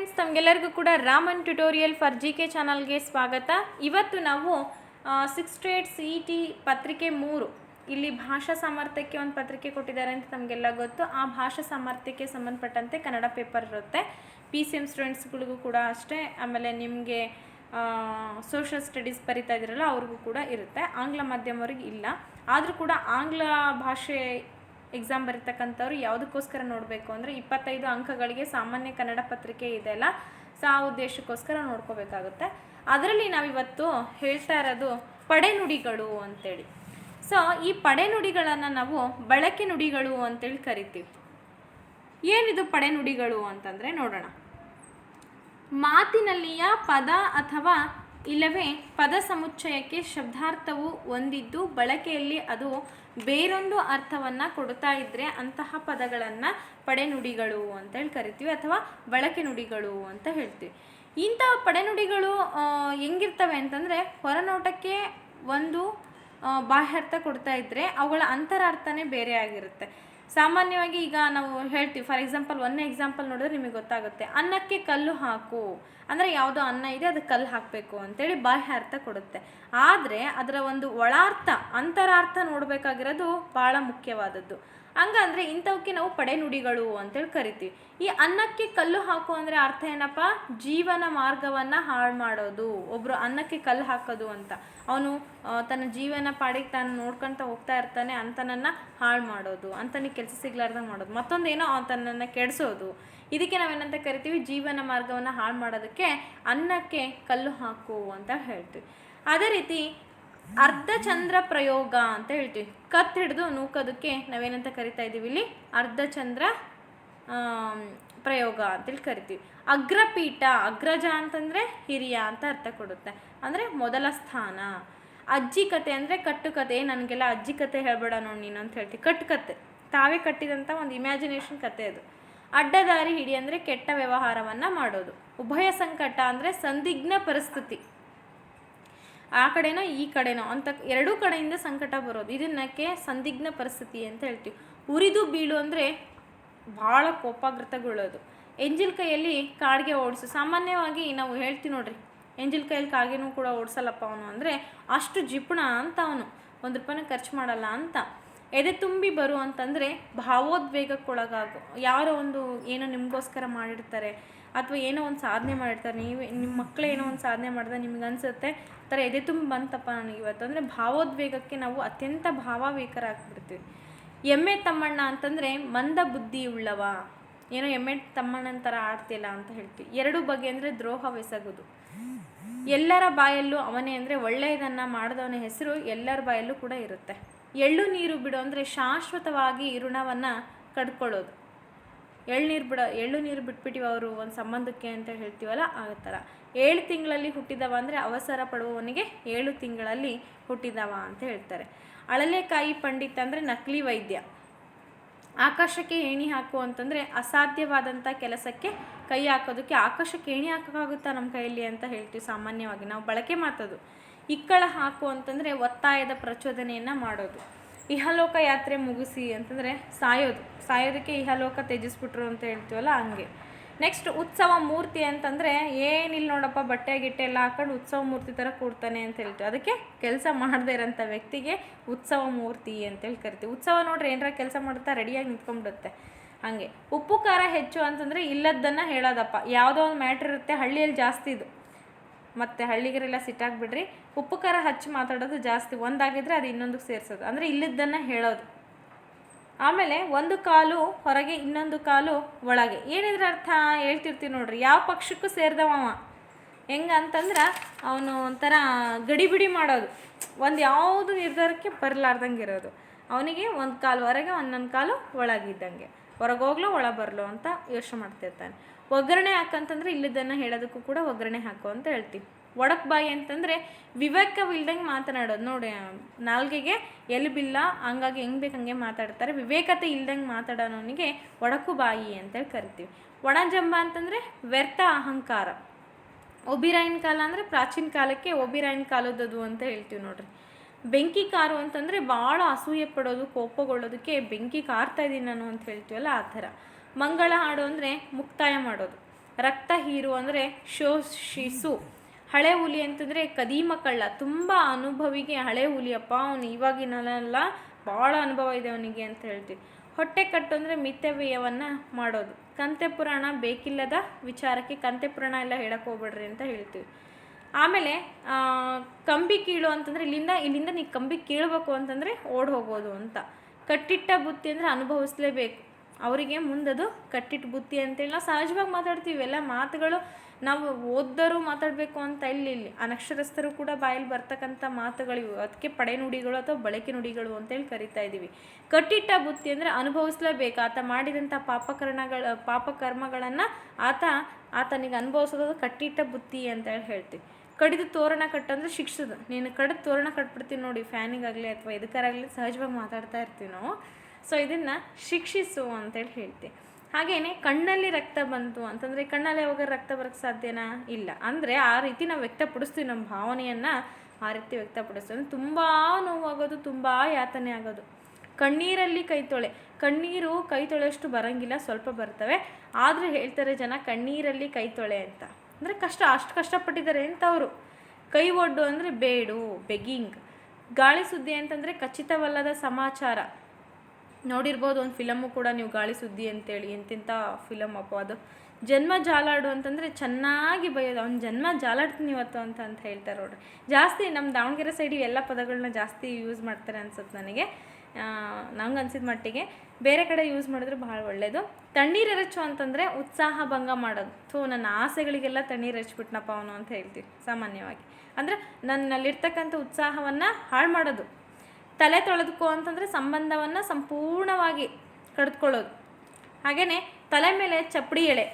Friends, ತಮಗೆಲ್ಲರಿಗೂ ಕೂಡ Raman tutorial for G K ಚಾನಲ್ಗೆ ಸ್ವಾಗತ. ಇವತ್ತು ನಾವು ಸಿಕ್ಸ್ ಟ್ರೇಡ್ ಸಿ ಟಿ ಪತ್ರಿಕೆ ಮೂರು, ಇಲ್ಲಿ ಭಾಷಾ ಸಾಮರ್ಥ್ಯಕ್ಕೆ ಒಂದು ಪತ್ರಿಕೆ ಕೊಟ್ಟಿದ್ದಾರೆ ಅಂತ ನಮಗೆಲ್ಲ ಗೊತ್ತು. ಆ ಭಾಷಾ ಸಾಮರ್ಥ್ಯಕ್ಕೆ ಸಂಬಂಧಪಟ್ಟಂತೆ ಕನ್ನಡ ಪೇಪರ್ ಇರುತ್ತೆ. ಪಿ ಸಿ ಎಂ ಸ್ಟೂಡೆಂಟ್ಸ್ಗಳಿಗೂ ಕೂಡ ಅಷ್ಟೇ. ಆಮೇಲೆ ನಿಮಗೆ ಸೋಷಲ್ ಸ್ಟಡೀಸ್ ಬರಿತಾ ಇದ್ದೀರಲ್ಲ ಅವ್ರಿಗೂ ಕೂಡ ಇರುತ್ತೆ. ಆಂಗ್ಲ ಮಾಧ್ಯಮವ್ರಿಗೆ ಇಲ್ಲ. ಆದರೂ ಕೂಡ ಆಂಗ್ಲ ಭಾಷೆ ಎಕ್ಸಾಮ್ ಬರೀತಕ್ಕಂಥವ್ರು ಯಾವುದಕ್ಕೋಸ್ಕರ ನೋಡಬೇಕು ಅಂದರೆ ಇಪ್ಪತ್ತೈದು ಅಂಕಗಳಿಗೆ ಸಾಮಾನ್ಯ ಕನ್ನಡ ಪತ್ರಿಕೆ ಇದೆಯಲ್ಲ ಸೊ ಆ ಉದ್ದೇಶಕ್ಕೋಸ್ಕರ ನೋಡ್ಕೋಬೇಕಾಗುತ್ತೆ. ಅದರಲ್ಲಿ ನಾವಿವತ್ತು ಹೇಳ್ತಾ ಇರೋದು ಪಡೆನುಡಿಗಳು ಅಂತೇಳಿ. ಸೊ ಈ ಪಡೆನುಡಿಗಳನ್ನು ನಾವು ಬಳಕೆ ನುಡಿಗಳು ಅಂತೇಳಿ ಕರಿತೀವಿ. ಏನಿದು ಪಡೆನುಡಿಗಳು ಅಂತಂದರೆ ನೋಡೋಣ. ಮಾತಿನಲ್ಲಿಯ ಪದ ಅಥವಾ ಇಲ್ಲವೇ ಪದ ಸಮುಚ್ಚಯಕ್ಕೆ ಶಬ್ದಾರ್ಥವು ಹೊಂದಿದ್ದು ಬಳಕೆಯಲ್ಲಿ ಅದು ಬೇರೊಂದು ಅರ್ಥವನ್ನು ಕೊಡ್ತಾ ಇದ್ದರೆ ಅಂತಹ ಪದಗಳನ್ನು ಪಡೆನುಡಿಗಳು ಅಂತೇಳಿ ಕರಿತೀವಿ ಅಥವಾ ಬಳಕೆ ನುಡಿಗಳು ಅಂತ ಹೇಳ್ತೀವಿ. ಇಂಥ ಪಡೆನುಡಿಗಳು ಹೆಂಗಿರ್ತವೆ ಅಂತಂದರೆ ಹೊರನೋಟಕ್ಕೆ ಒಂದು ಬಾಹ್ಯಾರ್ಥ ಕೊಡ್ತಾ ಇದ್ದರೆ ಅವುಗಳ ಅಂತರಾರ್ಥನೇ ಬೇರೆ ಆಗಿರುತ್ತೆ. ಸಾಮಾನ್ಯವಾಗಿ ಈಗ ನಾವು ಹೇಳ್ತೀವಿ ಫಾರ್ ಎಕ್ಸಾಂಪಲ್ ಒಂದೇ ಎಕ್ಸಾಂಪಲ್ ನೋಡಿದ್ರೆ ನಿಮಗೆ ಗೊತ್ತಾಗುತ್ತೆ. ಅನ್ನಕ್ಕೆ ಕಲ್ಲು ಹಾಕು. ಅಂದರೆ ಯಾವುದೋ ಅನ್ನ ಇದೆ ಅದಕ್ಕೆ ಕಲ್ಲು ಹಾಕಬೇಕು ಅಂತೇಳಿ ಬಾಹ್ಯ ಅರ್ಥ ಕೊಡುತ್ತೆ. ಆದರೆ ಅದರ ಒಂದು ಒಳಾರ್ಥ, ಅಂತರಾರ್ಥ ನೋಡಬೇಕಾಗಿರೋದು ಭಾಳ ಮುಖ್ಯವಾದದ್ದು. ಹಂಗಂದ್ರೆ ಇಂಥವಕ್ಕೆ ನಾವು ಪಡೆನುಡಿಗಳು ಅಂತೇಳಿ ಕರಿತೀವಿ. ಈ ಅನ್ನಕ್ಕೆ ಕಲ್ಲು ಹಾಕು ಅಂದರೆ ಅರ್ಥ ಏನಪ್ಪ? ಜೀವನ ಮಾರ್ಗವನ್ನು ಹಾಳು ಮಾಡೋದು. ಒಬ್ಬರು ಅನ್ನಕ್ಕೆ ಕಲ್ಲು ಹಾಕೋದು ಅಂತ. ಅವನು ತನ್ನ ಜೀವನ ಪಾಡಿಗೆ ತಾನು ನೋಡ್ಕೊಂತ ಹೋಗ್ತಾ ಇರ್ತಾನೆ, ಅಂತನನ್ನ ಹಾಳು ಮಾಡೋದು, ಅಂತನಿಗೆ ಕೆಲಸ ಸಿಗ್ಲಾರ್ದಂಗೆ ಮಾಡೋದು. ಮತ್ತೊಂದೇನೋ ತನ್ನನ್ನು ಕೆಡಿಸೋದು. ಇದಕ್ಕೆ ನಾವೇನಂತ ಕರಿತೀವಿ? ಜೀವನ ಮಾರ್ಗವನ್ನು ಹಾಳು ಮಾಡೋದಕ್ಕೆ ಅನ್ನಕ್ಕೆ ಕಲ್ಲು ಹಾಕು ಅಂತ ಹೇಳ್ತೀವಿ. ಅದೇ ರೀತಿ ಅರ್ಧಚಂದ್ರ ಪ್ರಯೋಗ ಅಂತ ಹೇಳ್ತೀವಿ. ಕತ್ ಹಿಡಿದು ನೂಕೋದಕ್ಕೆ ನಾವೇನಂತ ಕರಿತಾ ಇದ್ದೀವಿ ಇಲ್ಲಿ? ಅರ್ಧಚಂದ್ರ ಚಂದ್ರ ಪ್ರಯೋಗ ಅಂತೇಳಿ ಕರಿತೀವಿ. ಅಗ್ರಪೀಠ, ಅಗ್ರಜ ಅಂತಂದರೆ ಹಿರಿಯ ಅಂತ ಅರ್ಥ ಕೊಡುತ್ತೆ. ಅಂದರೆ ಮೊದಲ ಸ್ಥಾನ. ಅಜ್ಜಿ ಕತೆ ಅಂದರೆ ಕಟ್ಟುಕತೆ. ನನಗೆಲ್ಲ ಅಜ್ಜಿ ಕತೆ ಹೇಳ್ಬೇಡ ನೋಡಿ ನೀನು ಅಂತ ಹೇಳ್ತೀವಿ. ಕಟ್ಟುಕತೆ. ತಾವೇ ಕಟ್ಟಿದಂಥ ಒಂದು ಇಮ್ಯಾಜಿನೇಷನ್ ಕತೆ ಅದು. ಅಡ್ಡದಾರಿ ಹಿಡಿ ಅಂದರೆ ಕೆಟ್ಟ ವ್ಯವಹಾರವನ್ನು ಮಾಡೋದು. ಉಭಯ ಸಂಕಟ ಅಂದರೆ ಸಂದಿಗ್ಧ ಪರಿಸ್ಥಿತಿ. ಆ ಕಡೆನೋ, ಈ ಕಡೆನೋ, ಅಂತ ಎರಡೂ ಕಡೆಯಿಂದ ಸಂಕಟ ಬರೋದು. ಇದನ್ನಕ್ಕೆ ಸಂದಿಗ್ನ ಪರಿಸ್ಥಿತಿ ಅಂತ ಹೇಳ್ತೀವಿ. ಉರಿದು ಬೀಳು ಅಂದರೆ ಭಾಳ ಕೋಪಾಗ್ರತಗೊಳ್ಳೋದು. ಎಂಜಿಲ್ ಕೈಯಲ್ಲಿ ಕಾಡ್ಗೆ ಓಡಿಸು. ಸಾಮಾನ್ಯವಾಗಿ ನಾವು ಹೇಳ್ತೀವಿ ನೋಡ್ರಿ, ಎಂಜಿಲ್ ಕೈಯಲ್ಲಿ ಕಾಗೆನೂ ಕೂಡ ಓಡಿಸಲ್ಲಪ್ಪ ಅವನು ಅಂದರೆ ಅಷ್ಟು ಜಿಪುಣ ಅಂತ ಅವನು. ಒಂದು ರೂಪಾಯಿನ ಖರ್ಚು ಮಾಡಲ್ಲ ಅಂತ. ಎದೆ ತುಂಬಿ ಬರು ಅಂತಂದರೆ ಭಾವೋದ್ವೇಗಕ್ಕೊಳಗಾಗು. ಯಾರೋ ಒಂದು ಏನೋ ನಿಮಗೋಸ್ಕರ ಮಾಡಿರ್ತಾರೆ ಅಥವಾ ಏನೋ ಒಂದು ಸಾಧನೆ ಮಾಡಿರ್ತಾರೆ. ನೀವು, ನಿಮ್ಮ ಮಕ್ಕಳು ಏನೋ ಒಂದು ಸಾಧನೆ ಮಾಡಿದ್ರೆ ನಿಮ್ಗೆ ಅನಿಸುತ್ತೆ, ಥರ ಎದೆ ತುಂಬಿ ಬಂತಪ್ಪ ನನಗೆ ಇವತ್ತು. ಅಂದರೆ ಭಾವೋದ್ವೇಗಕ್ಕೆ ನಾವು ಅತ್ಯಂತ ಭಾವಾವೇಕರಾಗ್ಬಿಡ್ತೀವಿ. ಎಮ್ಮೆ ತಮ್ಮಣ್ಣ ಅಂತಂದರೆ ಮಂದ ಬುದ್ಧಿ ಉಳ್ಳವ. ಏನೋ, ಎಮ್ಮೆ ತಮ್ಮಣ್ಣನ ಥರ ಆಡ್ತಿಲ್ಲ ಅಂತ ಹೇಳ್ತೀವಿ. ಎರಡು ಬಗೆ ಅಂದರೆ ದ್ರೋಹವೆಸಗುದು ಎಲ್ಲರ ಬಾಯಲ್ಲೂ ಅವನೇ ಅಂದರೆ ಒಳ್ಳೆಯದನ್ನು ಮಾಡಿದವನ ಹೆಸರು ಎಲ್ಲರ ಬಾಯಲ್ಲೂ ಕೂಡ ಇರುತ್ತೆ. ಎಳ್ಳು ನೀರು ಬಿಡು ಅಂದರೆ ಶಾಶ್ವತವಾಗಿ ಋಣವನ್ನು ಕಡ್ಕೊಳ್ಳೋದು. ಎಳ್ನೀರು ಬಿಡ, ಎಳ್ಳು ನೀರು ಬಿಟ್ಬಿಟ್ಟಿವಿ ಅವರು ಒಂದು ಸಂಬಂಧಕ್ಕೆ ಅಂತ ಹೇಳ್ತೀವಲ್ಲ, ಆ ಥರ. ಏಳು ತಿಂಗಳಲ್ಲಿ ಹುಟ್ಟಿದವ ಅಂದರೆ ಅವಸರ ಪಡುವವನಿಗೆ ಏಳು ತಿಂಗಳಲ್ಲಿ ಹುಟ್ಟಿದವ ಅಂತ ಹೇಳ್ತಾರೆ. ಅಳಲೆಕಾಯಿ ಪಂಡಿತ ಅಂದರೆ ನಕಲಿ ವೈದ್ಯ. ಆಕಾಶಕ್ಕೆ ಏಣಿ ಹಾಕು ಅಂತಂದರೆ ಅಸಾಧ್ಯವಾದಂಥ ಕೆಲಸಕ್ಕೆ ಕೈ ಹಾಕೋದಕ್ಕೆ ಆಕಾಶಕ್ಕೆ ಏಣಿ ಹಾಕೋಕ್ಕಾಗುತ್ತಾ ನಮ್ಮ ಕೈಯಲ್ಲಿ ಅಂತ ಹೇಳ್ತೀವಿ ಸಾಮಾನ್ಯವಾಗಿ. ನಾವು ಬಳಕೆ ಮಾತದು ಇಕ್ಕಳ ಹಾಕು ಅಂತಂದರೆ ಒತ್ತಾಯದ ಪ್ರಚೋದನೆಯನ್ನು ಮಾಡೋದು. ಇಹಲೋಕ ಯಾತ್ರೆ ಮುಗಿಸಿ ಅಂತಂದರೆ ಸಾಯೋದು. ಸಾಯೋದಕ್ಕೆ ಇಹಲೋಕ ತ್ಯಜಿಸ್ಬಿಟ್ರು ಅಂತ ಹೇಳ್ತೀವಲ್ಲ ಹಂಗೆ. ನೆಕ್ಸ್ಟ್ ಉತ್ಸವ ಮೂರ್ತಿ ಅಂತಂದರೆ ಏನಿಲ್ಲ ನೋಡಪ್ಪ ಬಟ್ಟೆ ಗಿಟ್ಟೆ ಎಲ್ಲ ಹಾಕೊಂಡು ಉತ್ಸವ ಮೂರ್ತಿ ಥರ ಕೂಡ್ತಾನೆ ಅಂತ ಹೇಳ್ತೀವಿ. ಅದಕ್ಕೆ ಕೆಲಸ ಮಾಡದೇ ಇರೋಂಥ ವ್ಯಕ್ತಿಗೆ ಉತ್ಸವ ಮೂರ್ತಿ ಅಂತೇಳಿ ಕರಿತೀವಿ. ಉತ್ಸವ ನೋಡ್ರಿ ಏನಾರ ಕೆಲಸ ಮಾಡುತ್ತಾ ರೆಡಿಯಾಗಿ ನಿಂತ್ಕೊಂಡ್ಬಿಡುತ್ತೆ. ಹಾಗೆ. ಉಪ್ಪು ಖಾರ ಹೆಚ್ಚು ಅಂತಂದರೆ ಇಲ್ಲದ್ದನ್ನು ಹೇಳೋದಪ್ಪ. ಯಾವುದೋ ಒಂದು ಮ್ಯಾಟ್ರ್ ಇರುತ್ತೆ ಹಳ್ಳಿಯಲ್ಲಿ ಜಾಸ್ತಿ ಇದು. ಮತ್ತು ಹಳ್ಳಿಗರೆಲ್ಲ ಸಿಟ್ಟಾಗ್ಬಿಡ್ರಿ. ಉಪ್ಪು ಖಾರ ಹಚ್ಚಿ ಮಾತಾಡೋದು ಜಾಸ್ತಿ, ಒಂದಾಗಿದ್ರೆ ಅದು ಇನ್ನೊಂದಕ್ಕೆ ಸೇರಿಸೋದು. ಅಂದರೆ ಇಲ್ಲಿದ್ದನ್ನು ಹೇಳೋದು. ಆಮೇಲೆ ಒಂದು ಕಾಲು ಹೊರಗೆ, ಇನ್ನೊಂದು ಕಾಲು ಒಳಗೆ. ಏನಿದ್ರ ಅರ್ಥ ಹೇಳ್ತಿರ್ತೀವಿ ನೋಡ್ರಿ. ಯಾವ ಪಕ್ಷಕ್ಕೂ ಸೇರಿದವ ಅವ. ಹೆಂಗೆ ಅಂತಂದ್ರೆ ಅವನು ಒಂಥರ ಗಡಿಬಿಡಿ ಮಾಡೋದು. ಒಂದು ಯಾವುದು ನಿರ್ಧಾರಕ್ಕೆ ಬರಲಾರ್ದಂಗೆ ಇರೋದು ಅವನಿಗೆ ಒಂದು ಕಾಲು ಹೊರಗೆ, ಒಂದೊಂದು ಕಾಲು ಒಳಗಿದ್ದಂಗೆ. ಹೊರಗೆ ಹೋಗ್ಲೋ ಒಳ ಬರಲೋ ಅಂತ ಯೋಚನೆ ಮಾಡ್ತಿರ್ತಾನೆ. ಒಗ್ಗರಣೆ ಹಾಕಂತಂದ್ರೆ ಇಲ್ಲದನ್ನು ಹೇಳೋದಕ್ಕೂ ಕೂಡ ಒಗ್ಗರಣೆ ಹಾಕು ಅಂತ ಹೇಳ್ತೀವಿ. ಒಡಕ್ ಬಾಯಿ ಅಂತಂದರೆ ವಿವೇಕವಿಲ್ದಂಗೆ ಮಾತನಾಡೋದು. ನೋಡಿ ನಾಲ್ಗೆಗೆ ಎಲ್ಬಿಲ್ಲ ಹಂಗಾಗಿ ಹೆಂಗೆ ಬೇಕು ಹಂಗೆ ಮಾತಾಡ್ತಾರೆ. ವಿವೇಕತೆ ಇಲ್ದಂಗೆ ಮಾತಾಡೋನಿಗೆ ಒಡಕು ಬಾಯಿ ಅಂತೇಳಿ ಕರಿತೀವಿ. ಒಣಜಂಬ ಅಂತಂದರೆ ವ್ಯರ್ಥ ಅಹಂಕಾರ. ಒಬಿರಾಯಿನ ಕಾಲ ಅಂದರೆ ಪ್ರಾಚೀನ ಕಾಲಕ್ಕೆ ಒಬಿರಾಯಿನ ಕಾಲದದು ಅಂತ ಹೇಳ್ತೀವಿ ನೋಡ್ರಿ. ಬೆಂಕಿ ಕಾರು ಅಂತಂದರೆ ಭಾಳ ಅಸೂಯೆ ಪಡೋದು, ಕೋಪಗೊಳ್ಳೋದಕ್ಕೆ ಬೆಂಕಿ ಕಾರ್ತಾ ಇದ್ದೀನಿ ನಾನು ಅಂತ ಹೇಳ್ತೀವಲ್ಲ ಆ ಥರ. ಮಂಗಳ ಹಾಡು ಅಂದರೆ ಮುಕ್ತಾಯ ಮಾಡೋದು. ರಕ್ತ ಹೀರು ಅಂದರೆ ಶೋಷಿಸು. ಹಳೆ ಹುಲಿ ಅಂತಂದರೆ ಕದೀಮ ಕಳ್ಳ. ತುಂಬ ಅನುಭವಿಗೆ ಹಳೆ ಹುಲಿಯಪ್ಪ. ಅವನು ಇವಾಗಿನಲ್ಲ ಭಾಳ ಅನುಭವ ಇದೆ ಅವನಿಗೆ ಅಂತ ಹೇಳ್ತೀವಿ. ಹೊಟ್ಟೆ ಕಟ್ಟು ಅಂದರೆ ಮಿತವ್ಯಯವನ್ನು ಮಾಡೋದು. ಕಂತೆ ಪುರಾಣ ಬೇಕಿಲ್ಲದ ವಿಚಾರಕ್ಕೆ ಕಂತೆ ಪುರಾಣ ಎಲ್ಲ ಹೇಳಕ್ಕೆ ಹೋಗ್ಬೇಡ್ರಿ ಅಂತ ಹೇಳ್ತೀವಿ. ಆಮೇಲೆ ಕಂಬಿ ಕೀಳು ಅಂತಂದರೆ ಇಲ್ಲಿಂದ ಇಲ್ಲಿಂದ ನೀ ಕಂಬಿ ಕೀಳಬೇಕು ಅಂತಂದರೆ ಓಡ್ ಹೋಗೋದು ಅಂತ. ಕಟ್ಟಿಟ್ಟ ಬುತ್ತಿ ಅಂದರೆ ಅನುಭವಿಸ್ಲೇಬೇಕು. ಅವರಿಗೆ ಮುಂದದು ಕಟ್ಟಿಟ್ಟು ಬುತ್ತಿ ಅಂತೇಳಿ ನಾವು ಸಹಜವಾಗಿ ಮಾತಾಡ್ತೀವಿ. ಎಲ್ಲ ಮಾತುಗಳು ನಾವು ಓದ್ದೋರು ಮಾತಾಡಬೇಕು ಅಂತ ಇಲ್ಲಿ ಇಲ್ಲಿ ಅನಕ್ಷರಸ್ಥರು ಕೂಡ ಬಾಯಲ್ಲಿ ಬರ್ತಕ್ಕಂಥ ಮಾತುಗಳಿವು. ಅದಕ್ಕೆ ಪಡೆ ನುಡಿಗಳು ಅಥವಾ ಬಳಕೆ ನುಡಿಗಳು ಅಂತೇಳಿ ಕರಿತಾ ಇದ್ದೀವಿ. ಕಟ್ಟಿಟ್ಟ ಬುತ್ತಿ ಅಂದರೆ ಅನುಭವಿಸ್ಲೇಬೇಕು. ಆತ ಮಾಡಿದಂಥ ಪಾಪಕರ್ಣಗಳ, ಪಾಪಕರ್ಮಗಳನ್ನು ಆತ, ಆತನಿಗೆ ಅನುಭವಿಸೋದು ಕಟ್ಟಿಟ್ಟ ಬುತ್ತಿ ಅಂತೇಳಿ ಹೇಳ್ತೀವಿ. ಕಡಿದು ತೋರಣ ಕಟ್ಟಂದ್ರೆ ಶಿಕ್ಷದ ನೀನು ಕಡಿದು ತೋರಣ ಕಟ್ಬಿಡ್ತೀನಿ ನೋಡಿ. ಫ್ಯಾನಿಗಾಗಲಿ ಅಥವಾ ಇದಕ್ಕಾಗಲಿ ಸಹಜವಾಗಿ ಮಾತಾಡ್ತಾ ಇರ್ತೀವಿ ನಾವು ಸೊ ಇದನ್ನು ಶಿಕ್ಷಿಸು ಅಂತೇಳಿ ಹೇಳ್ತೀವಿ ಹಾಗೇನೆ ಕಣ್ಣಲ್ಲಿ ರಕ್ತ ಬಂತು ಅಂತಂದರೆ ಕಣ್ಣಲ್ಲಿ ಯಾವಾಗ ರಕ್ತ ಬರೋಕ್ಕೆ ಸಾಧ್ಯನಾ? ಇಲ್ಲ. ಅಂದರೆ ಆ ರೀತಿ ನಾವು ವ್ಯಕ್ತಪಡಿಸ್ತೀವಿ ನಮ್ಮ ಭಾವನೆಯನ್ನು ಆ ರೀತಿ ವ್ಯಕ್ತಪಡಿಸ್ತೀವಿ. ತುಂಬ ನೋವಾಗೋದು, ತುಂಬ ಯಾತನೆ ಆಗೋದು. ಕಣ್ಣೀರಲ್ಲಿ ಕೈ ತೊಳೆ. ಕಣ್ಣೀರು ಕೈ ತೊಳೆಯಷ್ಟು ಬರಂಗಿಲ್ಲ, ಸ್ವಲ್ಪ ಬರ್ತವೆ. ಆದರೂ ಹೇಳ್ತಾರೆ ಜನ ಕಣ್ಣೀರಲ್ಲಿ ಕೈ ತೊಳೆ ಅಂತ. ಅಂದರೆ ಕಷ್ಟ, ಅಷ್ಟು ಕಷ್ಟಪಟ್ಟಿದ್ದಾರೆ ಅಂತ ಅವರು ಕೈ ಒಡ್ಡು ಅಂದರೆ ಬೇಡು, ಬೆಗಿಂಗ್. ಗಾಳಿ ಸುದ್ದಿ ಅಂತಂದರೆ ಖಚಿತವಲ್ಲದ ಸಮಾಚಾರ. ನೋಡಿರ್ಬೋದು, ಒಂದು ಫಿಲಮು ಕೂಡ ನೀವು ಗಾಳಿ ಸುದ್ದಿ ಅಂತೇಳಿ ಎಂತಿಂಥ ಫಿಲಮ್ ಅಪ್ಪ ಅದು. ಜನ್ಮ ಜಾಲಾಡು ಅಂತಂದರೆ ಚೆನ್ನಾಗಿ ಬೈಯೋದು ಅವ್ನು ಜನ್ಮ ಜಾಲಾಡ್ತೀನಿ ಇವತ್ತು ಅಂತ ಅಂತ ಹೇಳ್ತಾರೆ ನೋಡ್ರಿ. ಜಾಸ್ತಿ ನಮ್ಮ ದಾವಣಗೆರೆ ಸೈಡ್ ಎಲ್ಲ ಪದಗಳನ್ನ ಜಾಸ್ತಿ ಯೂಸ್ ಮಾಡ್ತಾರೆ ಅನ್ಸುತ್ತೆ ನನಗೆ. ನಂಗೆ ಅನ್ಸಿದ ಮಟ್ಟಿಗೆ. ಬೇರೆ ಕಡೆ ಯೂಸ್ ಮಾಡಿದ್ರೆ ಭಾಳ ಒಳ್ಳೆಯದು ತಣ್ಣೀರು ಎರಚು ಅಂತಂದರೆ ಉತ್ಸಾಹ ಭಂಗ ಮಾಡೋದು. ಥೂ, ನನ್ನ ಆಸೆಗಳಿಗೆಲ್ಲ ತಣ್ಣೀರು ಎರಚ್ಬಿಟ್ನಪ್ಪ ಅವನು ಅಂತ ಹೇಳ್ತೀವಿ, ಸಾಮಾನ್ಯವಾಗಿ. ಅಂದರೆ ನನ್ನಲ್ಲಿರ್ತಕ್ಕಂಥ ಉತ್ಸಾಹವನ್ನು ಹಾಳು ಮಾಡೋದು. ತಲೆ ತೊಳೆದುಕೋ ಅಂತಂದರೆ ಸಂಬಂಧವನ್ನು ಸಂಪೂರ್ಣವಾಗಿ ಕಡಿದುಕೊಳ್ಳೋದು. ಹಾಗೆಯೇ ತಲೆ ಮೇಲೆ ಚಪ್ಪಡಿ ಎಳೆ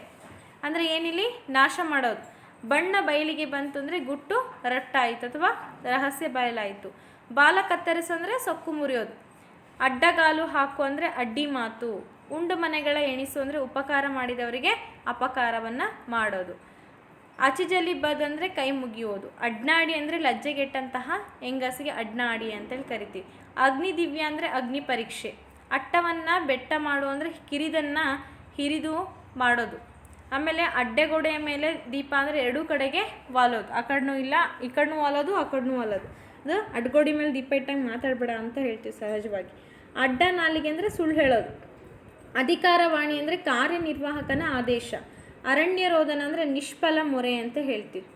ಅಂದರೆ ಏನಿಲ್ಲಿ? ನಾಶ ಮಾಡೋದು. ಬಣ್ಣ ಬಯಲಿಗೆ ಬಂತು ಅಂದರೆ ಗುಟ್ಟು ರಟ್ಟಾಯಿತು ಅಥವಾ ರಹಸ್ಯ ಬಯಲಾಯಿತು. ಬಾಲ ಕತ್ತರಿಸು ಅಂದರೆ ಸೊಕ್ಕು ಮುರಿಯೋದು. ಅಡ್ಡಗಾಲು ಹಾಕು ಅಂದರೆ ಅಡ್ಡಿ ಮಾತು. ಉಂಡು ಮನೆಗಳ ಎಣಿಸು ಅಂದರೆ ಉಪಕಾರ ಮಾಡಿದವರಿಗೆ ಅಪಕಾರವನ್ನು ಮಾಡೋದು. ಅಚಿಜಲಿ ಬದ್ ಅಂದರೆ ಕೈ ಮುಗಿಯೋದು. ಅಡ್ನಾಡಿ ಅಂದರೆ ಲಜ್ಜೆಗೆಟ್ಟಂತಹ ಹೆಂಗಸಿಗೆ ಅಡ್ನಾಡಿ ಅಂತೇಳಿ ಕರಿತೀವಿ. ಅಗ್ನಿ ದಿವ್ಯ ಅಂದರೆ ಅಗ್ನಿ ಪರೀಕ್ಷೆ. ಅಟ್ಟವನ್ನು ಬೆಟ್ಟ ಮಾಡು ಅಂದರೆ ಕಿರಿದನ್ನು ಹಿರಿದು ಮಾಡೋದು. ಆಮೇಲೆ ಅಡ್ಡೆಗೋಡೆಯ ಮೇಲೆ ದೀಪ ಅಂದರೆ ಎರಡೂ ಕಡೆಗೆ ವಾಲೋದು. ಆ ಕಡೆನೂ ಇಲ್ಲ, ಈ ಕಡೆನೂ ವಾಲೋದು, ಆ ಕಡೆನೂ ವಾಲೋದು. ಅದು ಅಡ್ಗೋಡಿ ಮೇಲೆ ದೀಪ ಇಟ್ಟಂಗೆ ಮಾತಾಡಬೇಡ ಅಂತ ಹೇಳ್ತೀವಿ ಸಹಜವಾಗಿ. ಅಡ್ಡ ನಾಲಿಗೆ ಅಂದರೆ ಸುಳ್ಳು ಹೇಳೋದು. ಅಧಿಕಾರವಾಣಿ ಅಂದರೆ ಕಾರ್ಯನಿರ್ವಾಹಕನ ಆದೇಶ. ಅರಣ್ಯ ರೋದನ ಅಂದರೆ ನಿಷ್ಫಲ ಮೊರೆ ಅಂತ ಹೇಳ್ತೀವಿ.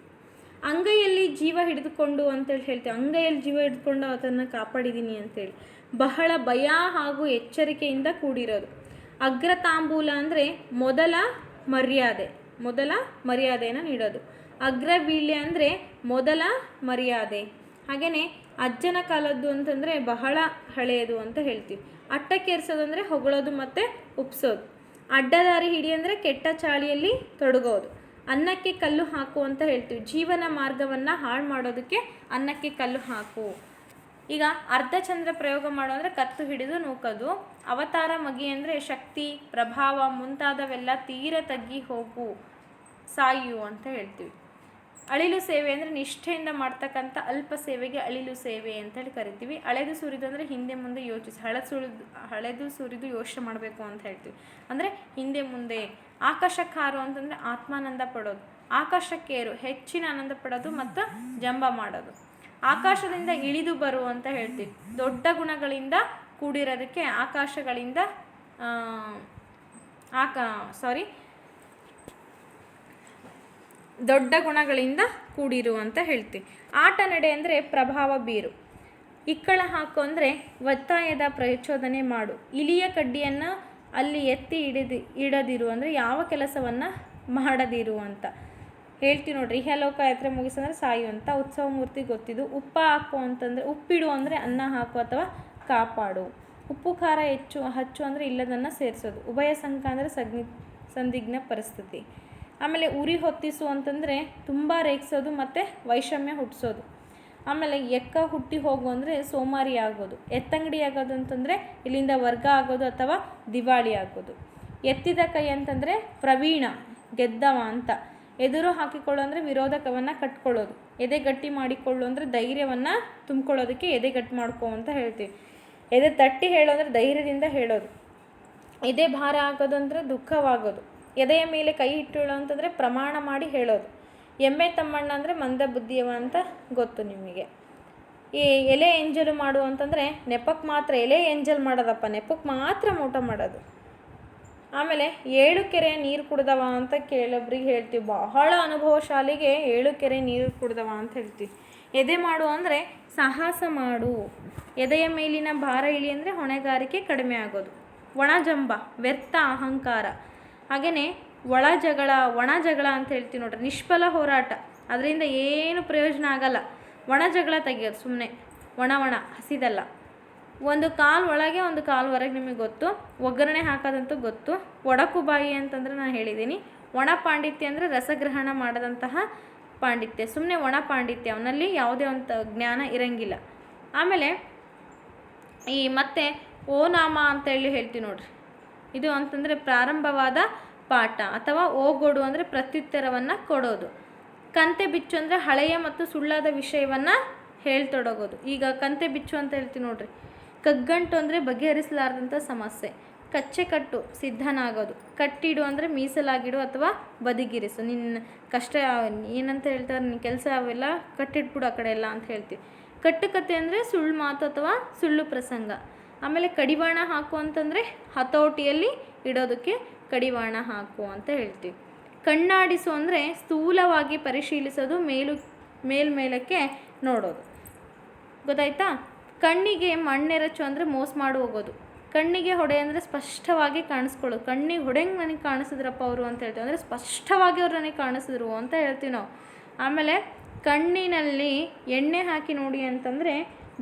ಅಂಗೈಯಲ್ಲಿ ಜೀವ ಹಿಡಿದುಕೊಂಡು ಅಂತೇಳಿ ಹೇಳ್ತೀವಿ. ಅಂಗೈಯಲ್ಲಿ ಜೀವ ಹಿಡಿದುಕೊಂಡು ಅದನ್ನು ಕಾಪಾಡಿದ್ದೀನಿ ಅಂತೇಳಿ ಬಹಳ ಭಯ ಹಾಗೂ ಎಚ್ಚರಿಕೆಯಿಂದ ಕೂಡಿರೋದು. ಅಗ್ರತಾಂಬೂಲ ಅಂದರೆ ಮೊದಲ ಮರ್ಯಾದೆ, ಮೊದಲ ಮರ್ಯಾದೆಯನ್ನು ನೀಡೋದು. ಅಗ್ರವೀಳ್ಯ ಅಂದರೆ ಮೊದಲ ಮರ್ಯಾದೆ. ಹಾಗೆಯೇ ಅಜ್ಜನ ಕಾಲದ್ದು ಅಂತಂದರೆ ಬಹಳ ಹಳೆಯದು ಅಂತ ಹೇಳ್ತೀವಿ. ಅಟ್ಟಕ್ಕೇರ್ಸೋದು ಅಂದರೆ ಹೊಗಳೋದು ಮತ್ತು ಉಪ್ಸೋದು. ಅಡ್ಡದಾರಿ ಹಿಡಿ ಅಂದರೆ ಕೆಟ್ಟ ಚಾಳಿಯಲ್ಲಿ ತೊಡಗೋದು. ಅನ್ನಕ್ಕೆ ಕಲ್ಲು ಹಾಕು ಅಂತ ಹೇಳ್ತೀವಿ. ಜೀವನ ಮಾರ್ಗವನ್ನು ಹಾಳು ಮಾಡೋದಕ್ಕೆ ಅನ್ನಕ್ಕೆ ಕಲ್ಲು ಹಾಕು. ಈಗ ಅರ್ಧಚಂದ್ರ ಪ್ರಯೋಗ ಮಾಡೋ ಅಂದರೆ ಕತ್ತು ಹಿಡಿದು ನೂಕೋದು. ಅವತಾರ ಮಗಿ ಅಂದರೆ ಶಕ್ತಿ, ಪ್ರಭಾವ ಮುಂತಾದವೆಲ್ಲ ತೀರ ತಗ್ಗಿ ಹೋಗು, ಸಾಯು ಅಂತ ಹೇಳ್ತೀವಿ. ಅಳಿಲು ಸೇವೆ ಅಂದರೆ ನಿಷ್ಠೆಯಿಂದ ಮಾಡ್ತಕ್ಕಂಥ ಅಲ್ಪ ಸೇವೆಗೆ ಅಳಿಲು ಸೇವೆ ಅಂತೇಳಿ ಕರಿತೀವಿ. ಅಳೆದು ಸುರಿದು ಅಂದರೆ ಹಿಂದೆ ಮುಂದೆ ಯೋಚಿಸಿ. ಹಳೆ ಸುರಿದು, ಹಳೆದು ಸುರಿದು ಯೋಚನೆ ಮಾಡಬೇಕು ಅಂತ ಹೇಳ್ತೀವಿ. ಅಂದರೆ ಹಿಂದೆ ಮುಂದೆ, ಆಕಾಶಕ್ಕಾರು ಅಂತಂದರೆ ಆತ್ಮಾನಂದ ಪಡೋದು. ಆಕಾಶಕ್ಕೇರು, ಹೆಚ್ಚಿನ ಆನಂದ ಪಡೋದು ಮತ್ತು ಜಂಬ ಮಾಡೋದು. ಆಕಾಶದಿಂದ ಇಳಿದು ಬರು ಅಂತ ಹೇಳ್ತೀವಿ. ದೊಡ್ಡ ಗುಣಗಳಿಂದ ಕೂಡಿರೋದಕ್ಕೆ ಆಕಾಶಗಳಿಂದ ಆಕ ಸಾರಿ ದೊಡ್ಡ ಗುಣಗಳಿಂದ ಕೂಡಿರು ಅಂತ ಹೇಳ್ತೀವಿ. ಆಟ ನಡೆ ಅಂದರೆ ಪ್ರಭಾವ ಬೀರು. ಇಕ್ಕಳ ಹಾಕು ಅಂದರೆ ಒತ್ತಾಯದ ಪ್ರಚೋದನೆ ಮಾಡು. ಇಲಿಯ ಕಡ್ಡಿಯನ್ನು ಅಲ್ಲಿ ಎತ್ತಿ ಹಿಡಿದು, ಇಡದಿರು ಅಂದರೆ ಯಾವ ಕೆಲಸವನ್ನು ಮಾಡದಿರು ಅಂತ. ಹೇಳ್ತೀವಿ ನೋಡ್ರಿ, ಇಹಲೋಕ ಯಾತ್ರೆ ಮುಗಿಸಂದ್ರೆ ಸಾಯು ಅಂತ ಉತ್ಸವ ಮೂರ್ತಿ ಗೊತ್ತಿದ್ದು ಉಪ್ಪ ಹಾಕು ಅಂತಂದರೆ, ಉಪ್ಪಿಡು ಅಂದರೆ ಅನ್ನ ಹಾಕು ಅಥವಾ ಕಾಪಾಡು. ಉಪ್ಪು, ಖಾರ ಹೆಚ್ಚು, ಹಚ್ಚು ಅಂದರೆ ಇಲ್ಲದನ್ನು ಸೇರಿಸೋದು. ಉಭಯ ಸಂಕ ಅಂದರೆ ಸಂದಿಗ್ನ ಪರಿಸ್ಥಿತಿ. ಆಮೇಲೆ ಉರಿ ಹೊತ್ತಿಸು ಅಂತಂದರೆ ತುಂಬ ರೇಗಿಸೋದು ಮತ್ತು ವೈಷಮ್ಯ ಹುಟ್ಟಿಸೋದು ಆಮೇಲೆ ಎಕ್ಕ ಹುಟ್ಟಿ ಹೋಗು ಅಂದರೆ ಸೋಮಾರಿ ಆಗೋದು. ಎತ್ತಂಗಡಿ ಆಗೋದು ಅಂತಂದರೆ ಇಲ್ಲಿಂದ ವರ್ಗ ಆಗೋದು ಅಥವಾ ದಿವಾಳಿ ಆಗೋದು. ಎತ್ತಿದ ಕೈ ಅಂತಂದರೆ ಪ್ರವೀಣ, ಗೆದ್ದವ ಅಂತ. ಎದುರು ಹಾಕಿಕೊಳ್ಳು ಅಂದರೆ ವಿರೋಧಕವನ್ನು ಕಟ್ಕೊಳ್ಳೋದು. ಎದೆ ಗಟ್ಟಿ ಮಾಡಿಕೊಳ್ಳು ಅಂದರೆ ಧೈರ್ಯವನ್ನು ತುಂಬಿಕೊಳ್ಳೋದಕ್ಕೆ ಎದೆ ಗಟ್ಟಿ ಮಾಡ್ಕೊ ಅಂತ ಹೇಳ್ತೀವಿ. ಎದೆ ತಟ್ಟಿ ಹೇಳೋ ಅಂದರೆ ಧೈರ್ಯದಿಂದ ಹೇಳೋದು. ಎದೆ ಭಾರ ಆಗೋದು ಅಂದರೆ ದುಃಖವಾಗೋದು. ಎದೆಯ ಮೇಲೆ ಕೈ ಇಟ್ಟಳು ಅಂತಂದರೆ ಪ್ರಮಾಣ ಮಾಡಿ ಹೇಳೋದು. ಎಮ್ಮೆ ತಮ್ಮಣ್ಣ ಅಂದರೆ ಮಂದ ಬುದ್ಧಿಯವ ಅಂತ ಗೊತ್ತು ನಿಮಗೆ. ಈ ಎಲೆ ಎಂಜಲು ಮಾಡು ಅಂತಂದರೆ ನೆಪಕ್ಕೆ ಮಾತ್ರ, ಎಲೆ ಎಂಜಲ್ ಮಾಡೋದಪ್ಪ ನೆಪಕ್ಕೆ ಮಾತ್ರ ಊಟ ಮಾಡೋದು. ಆಮೇಲೆ ಏಳು ಕೆರೆ ನೀರು ಕುಡ್ದವ ಅಂತ ಕೇಳೊಬ್ರಿಗೆ ಹೇಳ್ತೀವಿ. ಬಹಳ ಅನುಭವಶಾಲಿಗೆ ಏಳು ಕೆರೆ ನೀರು ಕುಡ್ದವ ಅಂತ ಹೇಳ್ತೀವಿ. ಎದೆ ಮಾಡು ಅಂದರೆ ಸಾಹಸ ಮಾಡು. ಎದೆಯ ಮೇಲಿನ ಭಾರ ಇಳಿ ಅಂದರೆ ಹೊಣೆಗಾರಿಕೆ ಕಡಿಮೆ ಆಗೋದು. ಒಣ ಜಂಬ, ವ್ಯರ್ಥ ಅಹಂಕಾರ. ಹಾಗೆಯೇ ಒಳ ಜಗಳ, ಒಣ ಜಗಳ ಅಂತ ಹೇಳ್ತೀವಿ ನೋಡ್ರಿ, ನಿಷ್ಫಲ ಹೋರಾಟ. ಅದರಿಂದ ಏನು ಪ್ರಯೋಜನ ಆಗಲ್ಲ. ಒಣ ಜಗಳ ತೆಗಿಯೋದು ಸುಮ್ಮನೆ ಒಣ ಒಣ, ಹಸಿದಲ್ಲ. ಒಂದು ಕಾಲು ಒಳಗೆ, ಒಂದು ಕಾಲು ಹೊರಗೆ ನಿಮಗೆ ಗೊತ್ತು. ಒಗ್ಗರಣೆ ಹಾಕೋದಂತೂ ಗೊತ್ತು. ಒಡಕು ಬಾಯಿ ಅಂತಂದ್ರೆ ನಾನು ಹೇಳಿದ್ದೀನಿ. ಒಣ ಪಾಂಡಿತ್ಯ ಅಂದರೆ ರಸಗ್ರಹಣ ಮಾಡದಂತಹ ಪಾಂಡಿತ್ಯ. ಸುಮ್ಮನೆ ಒಣ ಪಾಂಡಿತ್ಯ, ಅವನಲ್ಲಿ ಯಾವುದೇ ಒಂದು ಜ್ಞಾನ ಇರಂಗಿಲ್ಲ. ಆಮೇಲೆ ಈ ಮತ್ತೆ ಓ ನಾಮ ಅಂತೇಳಿ ಹೇಳ್ತೀವಿ ನೋಡ್ರಿ. ಇದು ಅಂತಂದರೆ ಪ್ರಾರಂಭವಾದ ಪಾಠ ಅಥವಾ ಓಗೊಡು ಅಂದರೆ ಪ್ರತ್ಯುತ್ತರವನ್ನು ಕೊಡೋದು. ಕಂತೆ ಬಿಚ್ಚು ಅಂದರೆ ಹಳೆಯ ಮತ್ತು ಸುಳ್ಳಾದ ವಿಷಯವನ್ನು ಹೇಳ್ತೊಡಗೋದು. ಈಗ ಕಂತೆ ಬಿಚ್ಚು ಅಂತ ಹೇಳ್ತೀವಿ ನೋಡ್ರಿ. ಕಗ್ಗಂಟು ಅಂದರೆ ಬಗೆಹರಿಸಲಾರದಂಥ ಸಮಸ್ಯೆ. ಕಚ್ಚೆ ಕಟ್ಟು, ಸಿದ್ಧನಾಗೋದು. ಕಟ್ಟಿಡು ಅಂದರೆ ಮೀಸಲಾಗಿಡು ಅಥವಾ ಬದಿಗಿರಿಸು. ನಿನ್ನ ಕಷ್ಟ ಏನಂತ ಹೇಳ್ತಾರೆ, ನಿನ್ನ ಕೆಲಸ ಅವೆಲ್ಲ ಕಟ್ಟಿಟ್ಬಿಡು ಆ ಕಡೆ ಎಲ್ಲ ಅಂತ ಹೇಳ್ತೀವಿ. ಕಟ್ಟುಕತೆ ಅಂದರೆ ಸುಳ್ಳು ಮಾತು ಅಥವಾ ಸುಳ್ಳು ಪ್ರಸಂಗ. ಆಮೇಲೆ ಕಡಿವಾಣ ಹಾಕು ಅಂತಂದರೆ ಹತೋಟಿಯಲ್ಲಿ ಇಡೋದಕ್ಕೆ ಕಡಿವಾಣ ಹಾಕು ಅಂತ ಹೇಳ್ತೀವಿ. ಕಣ್ಣಾಡಿಸು ಅಂದರೆ ಸ್ಥೂಲವಾಗಿ ಪರಿಶೀಲಿಸೋದು, ಮೇಲು, ಮೇಲ್ಮೇಲಕ್ಕೆ ನೋಡೋದು. ಗೊತ್ತಾಯ್ತಾ? ಕಣ್ಣಿಗೆ ಮಣ್ಣೆರಚು ಅಂದರೆ ಮೋಸ ಮಾಡಿ ಹೋಗೋದು. ಕಣ್ಣಿಗೆ ಹೊಡೆ ಅಂದರೆ ಸ್ಪಷ್ಟವಾಗಿ ಕಾಣಿಸ್ಕೊಳ್ಳೋದು. ಕಣ್ಣಿಗೆ ಹೊಡೆಂಗೆ ನನಗೆ ಕಾಣಿಸಿದ್ರಪ್ಪ ಅವರು ಅಂತ ಹೇಳ್ತೀವಿ. ಅಂದರೆ ಸ್ಪಷ್ಟವಾಗಿ ಅವ್ರು ನನಗೆ ಕಾಣಿಸಿದ್ರು ಅಂತ ಹೇಳ್ತೀವಿ ನಾವು. ಆಮೇಲೆ ಕಣ್ಣಿನಲ್ಲಿ ಎಣ್ಣೆ ಹಾಕಿ ನೋಡಿ ಅಂತಂದರೆ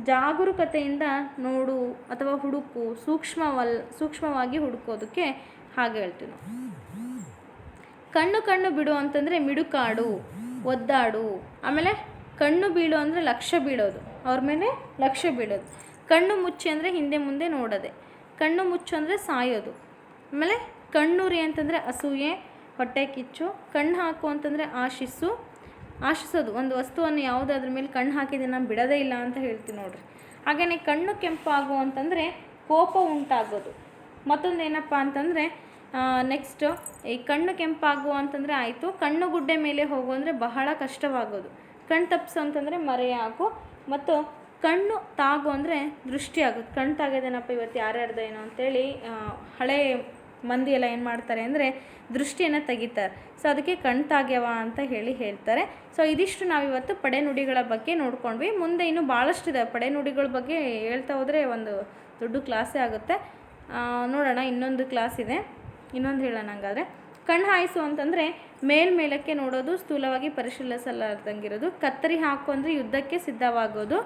ಜಾಗರೂಕತೆಯಿಂದ ನೋಡು ಅಥವಾ ಹುಡುಕು, ಸೂಕ್ಷ್ಮವಲ್, ಸೂಕ್ಷ್ಮವಾಗಿ ಹುಡುಕೋದಕ್ಕೆ ಹಾಗೆ ಹೇಳ್ತೀವಿ ಕಣ್ಣು ಕಣ್ಣು ಬಿಡು ಅಂತಂದರೆ ಮಿಡುಕಾಡು, ಒದ್ದಾಡು. ಆಮೇಲೆ ಕಣ್ಣು ಬೀಳು ಅಂದರೆ ಲಕ್ಷ್ಯ ಬೀಳೋದು. ಅವ್ರ ಮೇಲೆ ಲಕ್ಷ್ಯ ಬೀಳೋದು. ಕಣ್ಣು ಮುಚ್ಚಿ ಅಂದರೆ ಹಿಂದೆ ಮುಂದೆ ನೋಡದೆ. ಕಣ್ಣು ಮುಚ್ಚು ಅಂದರೆ ಸಾಯೋದು. ಆಮೇಲೆ ಕಣ್ಣುರಿ ಅಂತಂದರೆ ಅಸೂಯೆ, ಹೊಟ್ಟೆ ಕಿಚ್ಚು. ಕಣ್ಣು ಹಾಕು ಅಂತಂದರೆ ಆಶಿಸು ಆಶಿಸೋದು. ಒಂದು ವಸ್ತುವನ್ನು ಯಾವುದಾದ್ರ ಮೇಲೆ ಕಣ್ಣು ಹಾಕಿದೆ ನಾನು ಬಿಡೋದೇ ಇಲ್ಲ ಅಂತ ಹೇಳ್ತೀನಿ ನೋಡ್ರಿ. ಹಾಗೆಯೇ ಕಣ್ಣು ಕೆಂಪಾಗು ಅಂತಂದರೆ ಕೋಪ ಉಂಟಾಗೋದು. ಮತ್ತೊಂದು ಏನಪ್ಪ ಅಂತಂದರೆ ನೆಕ್ಸ್ಟು ಈ ಕಣ್ಣು ಕೆಂಪಾಗು ಅಂತಂದರೆ ಆಯಿತು. ಕಣ್ಣು ಗುಡ್ಡೆ ಮೇಲೆ ಹೋಗು ಅಂದರೆ ಬಹಳ ಕಷ್ಟವಾಗೋದು. ಕಣ್ಣು ತಪ್ಪಿಸು ಅಂತಂದರೆ ಮರೆಯಾಗು ಮತ್ತು ಕಣ್ಣು ತಾಗು ಅಂದರೆ ದೃಷ್ಟಿಯಾಗುತ್ತೆ ಕಣ್ಣು ತಾಗೋದೇನಪ್ಪ ಇವತ್ತು ಯಾರ್ಯಾರ್ದು ಏನೋ ಅಂತೇಳಿ ಹಳೆ ಮಂದಿ ಎಲ್ಲ ಏನು ಮಾಡ್ತಾರೆ ಅಂದರೆ ದೃಷ್ಟಿಯನ್ನು ತೆಗಿತಾರೆ. ಸೊ ಅದಕ್ಕೆ ಕಣ್ತಾಗ್ಯವ ಅಂತ ಹೇಳಿ ಹೇಳ್ತಾರೆ. ಸೊ ಇದಿಷ್ಟು ನಾವಿವತ್ತು ಪಡೆನುಡಿಗಳ ಬಗ್ಗೆ ನೋಡ್ಕೊಂಡ್ವಿ. ಮುಂದೆ ಇನ್ನೂ ಭಾಳಷ್ಟಿದೆ ಪಡೆನುಡಿಗಳ ಬಗ್ಗೆ ಹೇಳ್ತಾ ಹೋದರೆ ಒಂದು ದೊಡ್ಡ ಕ್ಲಾಸೇ ಆಗುತ್ತೆ. ನೋಡೋಣ, ಇನ್ನೊಂದು ಕ್ಲಾಸ್ ಇದೆ. ಇನ್ನೊಂದು ಹೇಳೋಣ ಹಂಗಾದ್ರೆ. ಕಣ್ಣು ಹಾಯಿಸು ಅಂತಂದರೆ ಮೇಲ್ಮೇಲಕ್ಕೆ ನೋಡೋದು, ಸ್ಥೂಲವಾಗಿ ಪರಿಶೀಲಿಸಲಾರ್ದಂಗಿರೋದು. ಕತ್ತರಿ ಹಾಕು ಅಂದರೆ ಯುದ್ಧಕ್ಕೆ ಸಿದ್ಧವಾಗೋದು.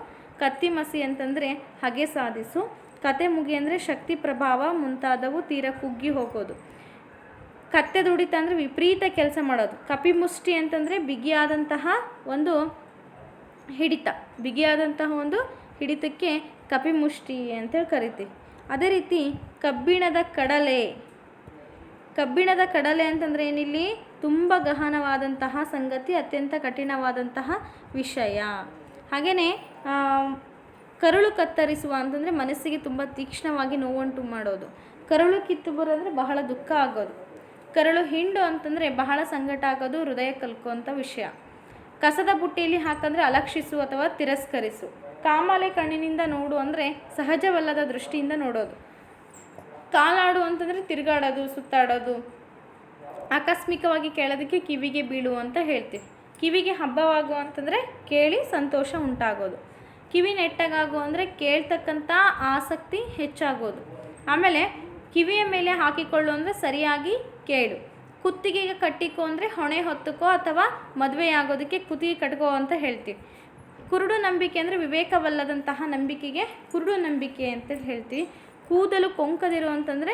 ಕತ್ತಿ ಮಸಿ ಅಂತಂದರೆ ಹಗೆ ಸಾಧಿಸು. ಕತೆ ಮುಗಿ ಅಂದರೆ ಶಕ್ತಿ ಪ್ರಭಾವ ಮುಂತಾದವು ತೀರ ಕುಗ್ಗಿ ಹೋಗೋದು. ಕತ್ತೆ ದುಡಿತ ಅಂದರೆ ವಿಪರೀತ ಕೆಲಸ ಮಾಡೋದು. ಕಪಿಮುಷ್ಟಿ ಅಂತಂದರೆ ಬಿಗಿಯಾದಂತಹ ಒಂದು ಹಿಡಿತ. ಬಿಗಿಯಾದಂತಹ ಒಂದು ಹಿಡಿತಕ್ಕೆ ಕಪಿಮುಷ್ಟಿ ಅಂತೇಳಿ ಕರಿತೀವಿ. ಅದೇ ರೀತಿ ಕಬ್ಬಿಣದ ಕಡಲೆ. ಕಬ್ಬಿಣದ ಕಡಲೆ ಅಂತಂದರೆ ಏನಿಲ್ಲಿ? ತುಂಬ ಗಹನವಾದಂತಹ ಸಂಗತಿ, ಅತ್ಯಂತ ಕಠಿಣವಾದಂತಹ ವಿಷಯ. ಹಾಗೆಯೇ ಕರುಳು ಕತ್ತರಿಸುವ ಅಂತಂದರೆ ಮನಸ್ಸಿಗೆ ತುಂಬ ತೀಕ್ಷ್ಣವಾಗಿ ನೋವುಂಟು ಮಾಡೋದು. ಕರುಳು ಕಿತ್ತು ಬರೋದ್ರೆ ಬಹಳ ದುಃಖ ಆಗೋದು. ಕರುಳು ಹಿಂಡು ಅಂತಂದರೆ ಬಹಳ ಸಂಕಟ ಆಗೋದು, ಹೃದಯ ಕಲ್ಕುವಂಥ ವಿಷಯ. ಕಸದ ಬುಟ್ಟಿಯಲ್ಲಿ ಹಾಕಂದರೆ ಅಲಕ್ಷಿಸು ಅಥವಾ ತಿರಸ್ಕರಿಸು. ಕಾಮಾಲೆ ಕಣ್ಣಿನಿಂದ ನೋಡು ಅಂದರೆ ಸಹಜವಲ್ಲದ ದೃಷ್ಟಿಯಿಂದ ನೋಡೋದು. ಕಾಲಾಡು ಅಂತಂದರೆ ತಿರುಗಾಡೋದು, ಸುತ್ತಾಡೋದು. ಆಕಸ್ಮಿಕವಾಗಿ ಕೇಳೋದಕ್ಕೆ ಕಿವಿಗೆ ಬೀಳು ಅಂತ ಹೇಳ್ತೀವಿ. ಕಿವಿಗೆ ಹಬ್ಬವಾಗು ಅಂತಂದರೆ ಕೇಳಿ ಸಂತೋಷ ಉಂಟಾಗೋದು. ಕಿವಿ ನೆಟ್ಟಗಾಗು ಅಂದರೆ ಕೇಳ್ತಕ್ಕಂಥ ಆಸಕ್ತಿ ಹೆಚ್ಚಾಗೋದು. ಆಮೇಲೆ ಕಿವಿಯ ಮೇಲೆ ಹಾಕಿಕೊಳ್ಳು ಅಂದರೆ ಸರಿಯಾಗಿ ಕೇಳು. ಕುತ್ತಿಗೆಗೆ ಕಟ್ಟಿಕೋ ಅಂದರೆ ಹೊಣೆ ಹೊತ್ತುಕೋ ಅಥವಾ ಮದುವೆಯಾಗೋದಕ್ಕೆ ಕುತ್ತಿಗೆ ಕಟ್ಕೋ ಅಂತ ಹೇಳ್ತೀವಿ. ಕುರುಡು ನಂಬಿಕೆ ಅಂದರೆ ವಿವೇಕವಲ್ಲದಂತಹ ನಂಬಿಕೆಗೆ ಕುರುಡು ನಂಬಿಕೆ ಅಂತ ಹೇಳ್ತೀವಿ. ಕೂದಲು ಕೊಂಕದಿರು ಅಂತಂದರೆ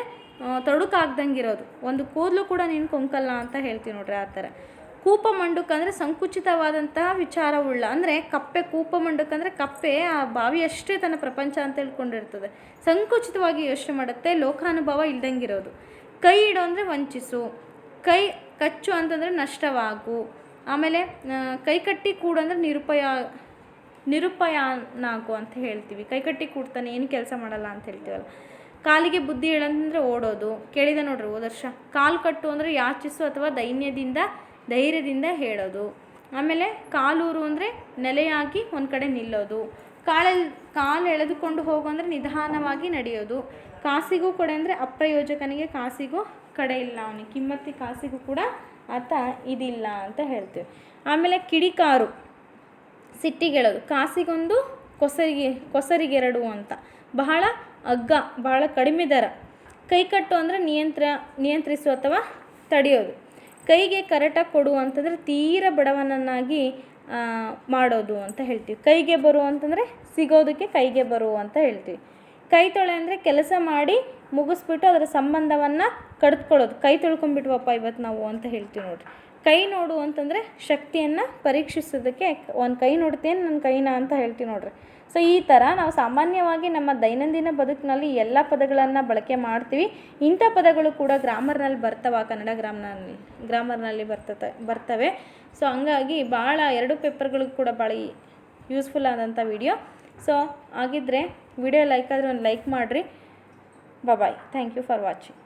ತೊಡಕಾಗ್ದಂಗಿರೋದು. ಒಂದು ಕೂದಲು ಕೂಡ ನೀನು ಕೊಂಕಲ್ಲ ಅಂತ ಹೇಳ್ತೀವಿ ನೋಡ್ರಿ ಆ ಥರ. ಕೂಪ ಮಂಡುಕ ಅಂದರೆ ಸಂಕುಚಿತವಾದಂತಹ ವಿಚಾರವುಳ್ಳ ಅಂದರೆ ಕಪ್ಪೆ ಕೂಪ ಮಂಡುಕ ಅಂದರೆ ಕಪ್ಪೆ, ಆ ಬಾವಿಯಷ್ಟೇ ತನ್ನ ಪ್ರಪಂಚ ಅಂತ ತಿಳ್ಕೊಂಡಿರ್ತದೆ ಸಂಕುಚಿತವಾಗಿ ಯೋಚನೆ ಮಾಡುತ್ತೆ, ಲೋಕಾನುಭವ ಇಲ್ದಂಗಿರೋದು. ಕೈ ಇಡೋ ಅಂದರೆ ವಂಚಿಸು. ಕೈ ಕಚ್ಚು ಅಂತಂದರೆ ನಷ್ಟವಾಗು. ಆಮೇಲೆ ಕೈ ಕಟ್ಟಿ ಕೂಡು ಅಂದರೆ ನಿರುಪಯ, ನಿರುಪಯನಾಗು ಅಂತ ಹೇಳ್ತೀವಿ. ಕೈಕಟ್ಟಿ ಕೂಡ್ತಾನೆ, ಏನು ಕೆಲಸ ಮಾಡಲ್ಲ ಅಂತ ಹೇಳ್ತೀವಲ್ಲ. ಕಾಲಿಗೆ ಬುದ್ಧಿ ಹೇಳಂದ್ರೆ ಓಡೋದು. ಕೇಳಿದೆ ನೋಡ್ರಿ ಹೋದ ವರ್ಷ ಕಾಲು ಕಟ್ಟು ಅಂದರೆ ಯಾಚಿಸು ಅಥವಾ ದೈನ್ಯದಿಂದ ಧೈರ್ಯದಿಂದ ಹೇಳೋದು. ಆಮೇಲೆ ಕಾಲೂರು ಅಂದರೆ ನೆಲೆಯಾಗಿ ಒಂದು ಕಡೆ ನಿಲ್ಲೋದು. ಕಾಲಲ್ಲಿ ಕಾಲು ಎಳೆದುಕೊಂಡು ಹೋಗು ಅಂದರೆ ನಿಧಾನವಾಗಿ ನಡೆಯೋದು. ಕಾಸಿಗೂ ಕೊಡೆ ಅಂದರೆ ಅಪ್ರಯೋಜಕನಿಗೆ ಕಾಸಿಗೂ ಕಡೆ ಇಲ್ಲ ಅವನಿಗೆ. ಕಿಮ್ಮತ್ತಿ ಕಾಸಿಗೂ ಕೂಡ ಆತ ಇದಿಲ್ಲ ಅಂತ ಹೇಳ್ತೀವಿ. ಆಮೇಲೆ ಕಿಡಿಕಾರು, ಸಿಟ್ಟಿಗೆಳೋದು. ಕಾಸಿಗೊಂದು ಕೊಸರಿಗೆ, ಕೊಸರಿಗೆರಡು ಅಂತ. ಬಹಳ ಅಗ್ಗ, ಬಹಳ ಕಡಿಮೆ ದರ. ಕೈಕಟ್ಟು ಅಂದರೆ ನಿಯಂತ್ರ, ನಿಯಂತ್ರಿಸು ಅಥವಾ ತಡೆಯೋದು. ಕೈಗೆ ಕರಟ ಕೊಡು ಅಂತಂದರೆ ತೀರ ಬಡವನನ್ನಾಗಿ ಮಾಡೋದು ಅಂತ ಹೇಳ್ತೀವಿ. ಕೈಗೆ ಬರು ಅಂತಂದರೆ ಸಿಗೋದಕ್ಕೆ ಕೈಗೆ ಬರು ಅಂತ ಹೇಳ್ತೀವಿ. ಕೈ ತೊಳೆ ಅಂದರೆ ಕೆಲಸ ಮಾಡಿ ಮುಗಿಸ್ಬಿಟ್ಟು ಅದರ ಸಂಬಂಧವನ್ನು ಕಡ್ದುಕೊಳ್ಳೋದು. ಕೈ ತೊಳ್ಕೊಂಬಿಟ್ವಪ್ಪ ಇವತ್ತು ನಾವು ಅಂತ ಹೇಳ್ತೀವಿ ನೋಡ್ರಿ. ಕೈ ನೋಡು ಅಂತಂದರೆ ಶಕ್ತಿಯನ್ನು ಪರೀಕ್ಷಿಸೋದಕ್ಕೆ ಒಂದು ಕೈ ನೋಡ್ತೇನೆ ನನ್ನ ಕೈನ ಅಂತ ಹೇಳ್ತೀವಿ ನೋಡ್ರಿ. ಸೊ ಈ ಥರ ನಾವು ಸಾಮಾನ್ಯವಾಗಿ ನಮ್ಮ ದೈನಂದಿನ ಬದುಕಿನಲ್ಲಿ ಎಲ್ಲ ಪದಗಳನ್ನು ಬಳಕೆ ಮಾಡ್ತೀವಿ. ಇಂಥ ಪದಗಳು ಕೂಡ ಗ್ರಾಮರ್ನಲ್ಲಿ ಬರ್ತವೆ, ಕನ್ನಡ ಗ್ರಾಮರ್ನಲ್ಲಿ ಗ್ರಾಮರ್ನಲ್ಲಿ ಬರ್ತತೆ, ಬರ್ತವೆ. ಸೊ ಹಂಗಾಗಿ ಭಾಳ ಎರಡು ಪೇಪರ್ಗಳು ಕೂಡ ಭಾಳ ಯೂಸ್ಫುಲ್ ಆದಂಥ ವಿಡಿಯೋ. ಸೊ ಆಗಿದ್ದರೆ ವಿಡಿಯೋ ಲೈಕ್ ಆದರೆ ಒಂದು ಲೈಕ್ ಮಾಡಿರಿ. Bye thank you for watching